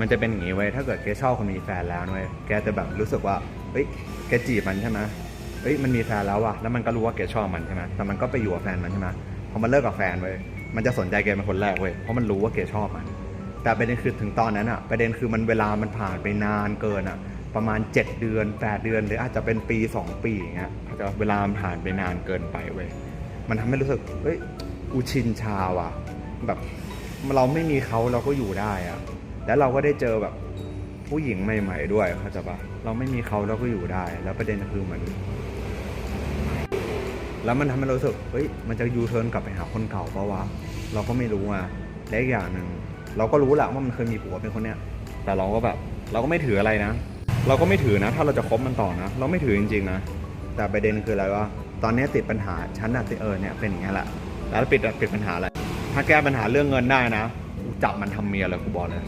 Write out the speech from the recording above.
มันจะเป็นอย่างนี้เว้ยถ้าเกิดแกชอบคนมีแฟนแล้วเว้ยแกจะแบบรู้สึกว่าเฮ้ยแกจีบมันใช่ไหมเฮ้ยมันมีแฟนแล้วว่ะแล้วมันก็รู้ว่าแกชอบมันใช่ไหมแต่มันก็ไปอยู่กับแฟนมันใช่ไหมพอมันเลิกกับแฟนเว้ยมันจะสนใจแกเป็นคนแรกเว้ยเพราะมันรู้ว่าแกชอบมัน แต่ประเด็นคือถึงตอนนั้นอะประเด็นคือมันเวลามันผ่านไปนานเกินอะประมาณ 7 เดือน 8 เดือนหรืออาจจะเป็นปี 2 ปีอย่างเงี้ยเข้าใจะเวลามันผ่านไปนานเกินไปเว้ยมันทำให้รู้สึกเฮ้ยกูชินชาว่ะแบบเราไม่มีเขาเราก็อยู่ได้อะ แล้วเราก็ได้เจอแบบผู้หญิงใหม่ ๆ ด้วยเข้าใจปะเราไม่มีเขาเราก็อยู่ได้ แล้วประเด็นคือมันแล้วมันทำให้เราสึกเฮ้ยมันจะยูเทิร์นกลับไปหาคนเก่าเพราะว่าเราก็ไม่รู้อะและอีกอย่างหนึ่งเราก็รู้แหละว่ามันเคยมีผัวเป็นคนเนี้ยแต่เราก็แบบ เราก็ไม่ถืออะไรนะ เราก็ไม่ถือนะ ถ้าเราจะคบมันต่อนะ เราไม่ถือจริงๆนะแต่ประเด็นคืออะไรว่าตอนนี้ติดปัญหาฉันอะติดเออเนี่ยเป็นอย่างนี้ยแหละแล้วปิดปิดปัญหาอะไรถ้าแก้ปัญหาเรื่องเงินได้นะกูจับมันทำเมียเลยกูบอกเลย